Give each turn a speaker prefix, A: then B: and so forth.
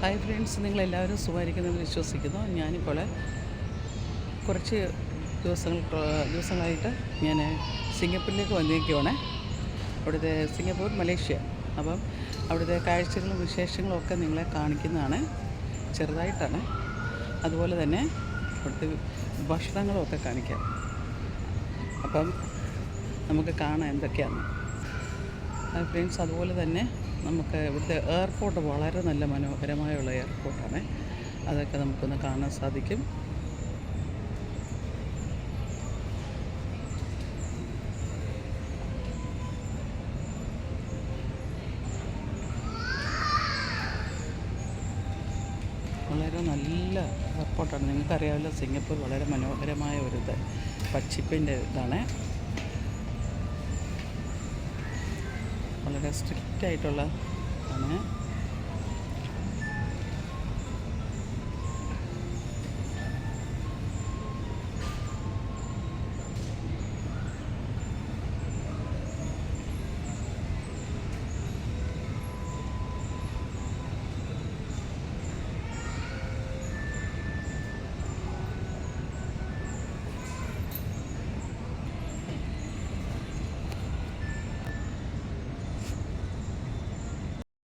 A: Hi friends നിങ്ങളെല്ലാവരും സുഖമായിരിക്കുന്നെന്ന് വിശ്വസിക്കുന്നു. ഞാനിപ്പോൾ കുറച്ച് ദിവസങ്ങൾ ദിവസങ്ങളായിട്ട് ഞാൻ സിംഗപ്പൂരിലേക്ക് വന്നിരിക്കുവാണ്. അവിടുത്തെ സിംഗപ്പൂർ മലേഷ്യ. അപ്പം അവിടുത്തെ കാഴ്ചകളും വിശേഷങ്ങളും ഒക്കെ നിങ്ങളെ കാണിക്കുന്നതാണ്. ചെറുതായിട്ടാണ്. അതുപോലെ തന്നെ അവിടുത്തെ ഭക്ഷണങ്ങളും ഒക്കെ കാണിക്കാം. അപ്പം നമുക്ക് കാണാം എന്തൊക്കെയാണ്. ഫ്രണ്ട്സ് അതുപോലെ തന്നെ നമുക്ക് ഇവിടുത്തെ എയർപോർട്ട് വളരെ നല്ല മനോഹരമായുള്ള എയർപോർട്ടാണ് അതൊക്കെ നമുക്കൊന്ന് കാണാൻ സാധിക്കും. വളരെ നല്ല എയർപോർട്ടാണ് നിങ്ങൾക്കറിയാമല്ലോ സിംഗപ്പൂർ വളരെ മനോഹരമായ ഒരു ഇത് പക്ഷിപ്പിന്റെ ഇതാണ്. വളരെ സ്ട്രിക്റ്റ് ആയിട്ടുള്ള ആണ്.